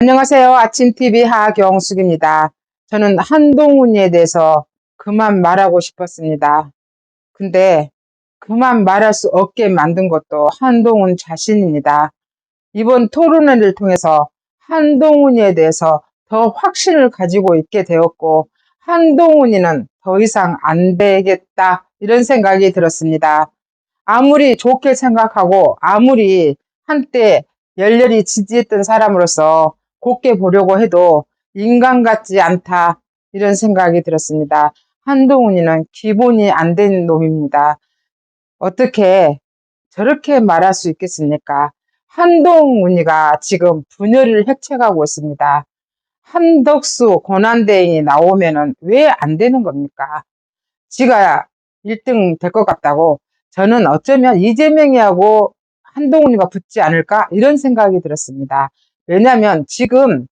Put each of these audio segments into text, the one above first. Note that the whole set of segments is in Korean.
안녕하세요. 아침TV 하경숙입니다. 저는 한동훈에 대해서 그만 말하고 싶었습니다. 근데 그만 말할 수 없게 만든 것도 한동훈 자신입니다. 이번 토론회를 통해서 한동훈에 대해서 더 확신을 가지고 있게 되었고 한동훈이는 더 이상 안 되겠다 이런 생각이 들었습니다. 아무리 좋게 생각하고 아무리 한때 열렬히 지지했던 사람으로서 곱게 보려고 해도 인간 같지 않다 이런 생각이 들었습니다. 한동훈이는 기본이 안 된 놈입니다. 어떻게 저렇게 말할 수 있겠습니까? 한동훈이가 지금 분열을 획책하고 있습니다. 한덕수 권한대행이 나오면은 왜안 되는 겁니까? 지가 1등 될 것 같다고 저는 어쩌면 이재명이하고 한동훈이가 붙지 않을까 이런 생각이 들었습니다. 왜냐하면 지금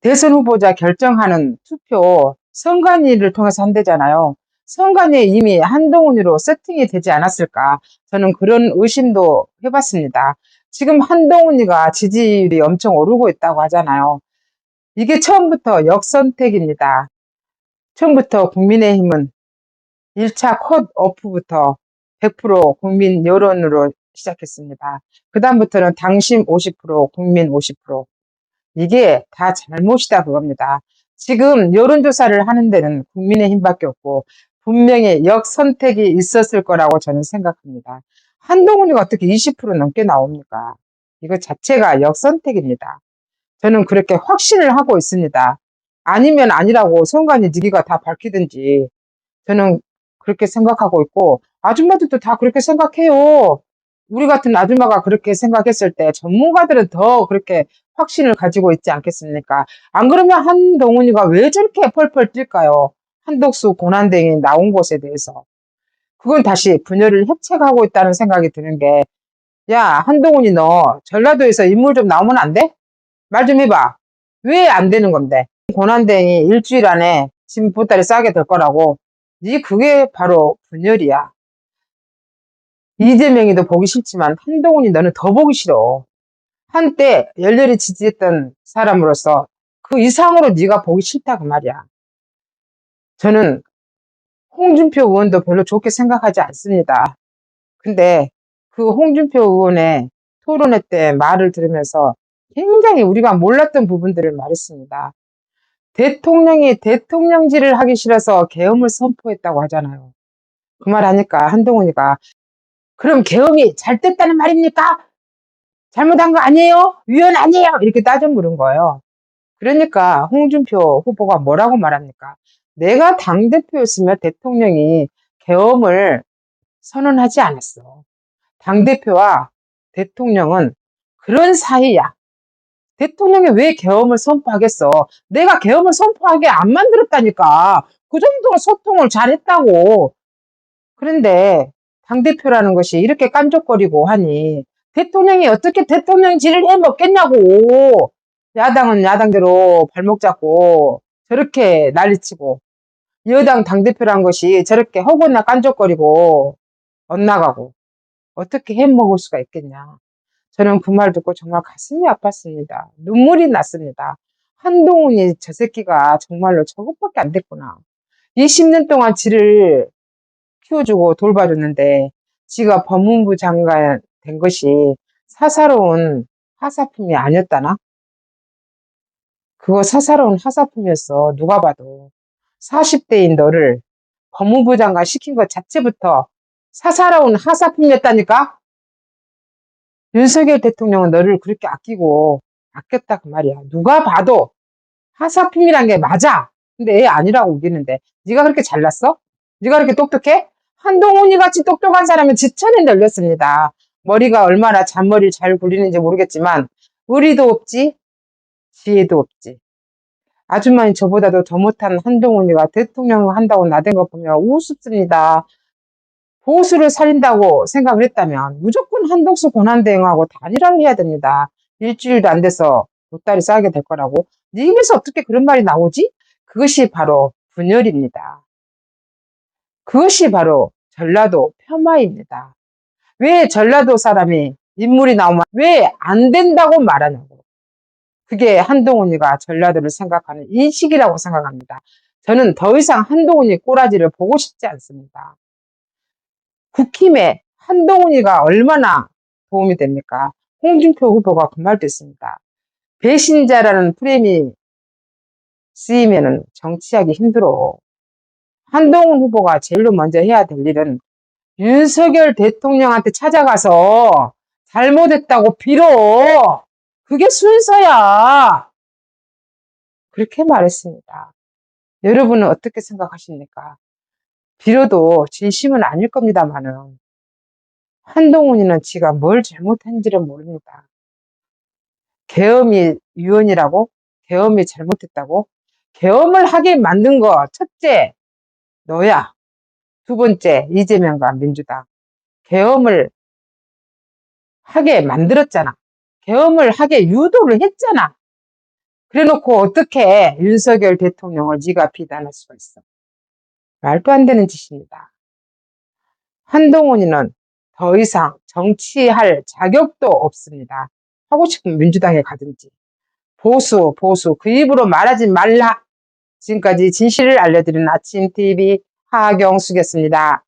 대선 후보자 결정하는 투표 선관위를 통해서 한대잖아요. 선관위에 이미 한동훈으로 세팅이 되지 않았을까 저는 그런 의심도 해봤습니다. 지금 한동훈이가 지지율이 엄청 오르고 있다고 하잖아요. 이게 처음부터 역선택입니다. 처음부터 국민의힘은 1차 컷 오프부터 100% 국민 여론으로 시작했습니다. 그 다음부터는 당심 50%, 국민 50%. 이게 다 잘못이다 그겁니다. 지금 여론조사를 하는 데는 국민의 힘밖에 없고 분명히 역선택이 있었을 거라고 저는 생각합니다. 한동훈이가 어떻게 20% 넘게 나옵니까? 이거 자체가 역선택입니다. 저는 그렇게 확신을 하고 있습니다. 아니면 아니라고 선관위 니기가 다 밝히든지 저는 그렇게 생각하고 있고 아줌마들도 다 그렇게 생각해요. 우리 같은 아줌마가 그렇게 생각했을 때 전문가들은 더 그렇게 확신을 가지고 있지 않겠습니까? 안 그러면 한동훈이가 왜 저렇게 펄펄 뛸까요? 한덕수 고난등이 나온 것에 대해서. 그건 다시 분열을 획책하고 있다는 생각이 드는 게, 야, 한동훈이 너 전라도에서 인물 좀 나오면 안 돼? 말 좀 해봐. 왜 안 되는 건데? 고난등이 일주일 안에 진 보따리 싸게 될 거라고. 니 그게 바로 분열이야. 이재명이도 보기 싫지만 한동훈이 너는 더 보기 싫어. 한때 열렬히 지지했던 사람으로서 그 이상으로 네가 보기 싫다 그 말이야. 저는 홍준표 의원도 별로 좋게 생각하지 않습니다. 근데 그 홍준표 의원의 토론회 때 말을 들으면서 굉장히 우리가 몰랐던 부분들을 말했습니다. 대통령이 대통령질을 하기 싫어서 계엄을 선포했다고 하잖아요. 그 말 하니까 한동훈이가 그럼 계엄이 잘 됐다는 말입니까? 잘못한 거 아니에요? 위헌 아니에요? 이렇게 따져 물은 거예요. 그러니까 홍준표 후보가 뭐라고 말합니까? 내가 당대표였으면 대통령이 계엄을 선언하지 않았어. 당대표와 대통령은 그런 사이야. 대통령이 왜 계엄을 선포하겠어? 내가 계엄을 선포하게 안 만들었다니까. 그 정도로 소통을 잘했다고. 그런데 당대표라는 것이 이렇게 깐족거리고 하니 대통령이 어떻게 대통령 질을 해 먹겠냐고. 야당은 야당대로 발목 잡고 저렇게 난리치고 여당 당대표란 것이 저렇게 허구나 깐족거리고 엇나가고 어떻게 해 먹을 수가 있겠냐. 저는 그 말 듣고 정말 가슴이 아팠습니다. 눈물이 났습니다. 한동훈이 저 새끼가 정말로 저것밖에 안 됐구나. 20년 동안 지를 키워주고 돌봐줬는데 지가 법무부 장관 된 것이 사사로운 하사품이 아니었다나? 그거 사사로운 하사품이었어. 누가 봐도. 40대인 너를 법무부 장관 시킨 것 자체부터 사사로운 하사품이었다니까? 윤석열 대통령은 너를 그렇게 아끼고 아꼈다 그 말이야. 누가 봐도 하사품이란 게 맞아. 근데 애 아니라고 우기는데 네가 그렇게 잘났어? 네가 그렇게 똑똑해? 한동훈이 같이 똑똑한 사람은 지천에 널렸습니다. 머리가 얼마나 잔머리를 잘 굴리는지 모르겠지만 의리도 없지 지혜도 없지. 아줌마는 저보다도 더 못한 한동훈이가 대통령 한다고 나댄 거 보면 우습습니다. 보수를 살린다고 생각을 했다면 무조건 한독수 권한대행하고 단일화를 해야 됩니다. 일주일도 안 돼서 보따리 싸게 될 거라고. 네 입에서 어떻게 그런 말이 나오지? 그것이 바로 분열입니다. 그것이 바로 전라도 폄하입니다. 왜 전라도 사람이 인물이 나오면 왜 안 된다고 말하냐고. 그게 한동훈이가 전라도를 생각하는 인식이라고 생각합니다. 저는 더 이상 한동훈이 꼬라지를 보고 싶지 않습니다. 국힘에 한동훈이가 얼마나 도움이 됩니까? 홍준표 후보가 그 말도 했습니다. 배신자라는 프레임이 쓰이면은 정치하기 힘들어. 한동훈 후보가 제일로 먼저 해야 될 일은 윤석열 대통령한테 찾아가서 잘못했다고 빌어. 그게 순서야. 그렇게 말했습니다. 여러분은 어떻게 생각하십니까? 빌어도 진심은 아닐 겁니다만은 한동훈이는 지가 뭘 잘못했는지를 모릅니다. 계엄이 유언이라고? 계엄이 잘못했다고? 계엄을 하게 만든 거 첫째 너야. 두 번째 이재명과 민주당. 계엄을 하게 만들었잖아. 계엄을 하게 유도를 했잖아. 그래놓고 어떻게 윤석열 대통령을 네가 비난할 수가 있어? 말도 안 되는 짓입니다. 한동훈이는 더 이상 정치할 자격도 없습니다. 하고 싶으면 민주당에 가든지. 보수, 보수, 그 입으로 말하지 말라. 지금까지 진실을 알려드리는 아침TV 하경숙이었습니다.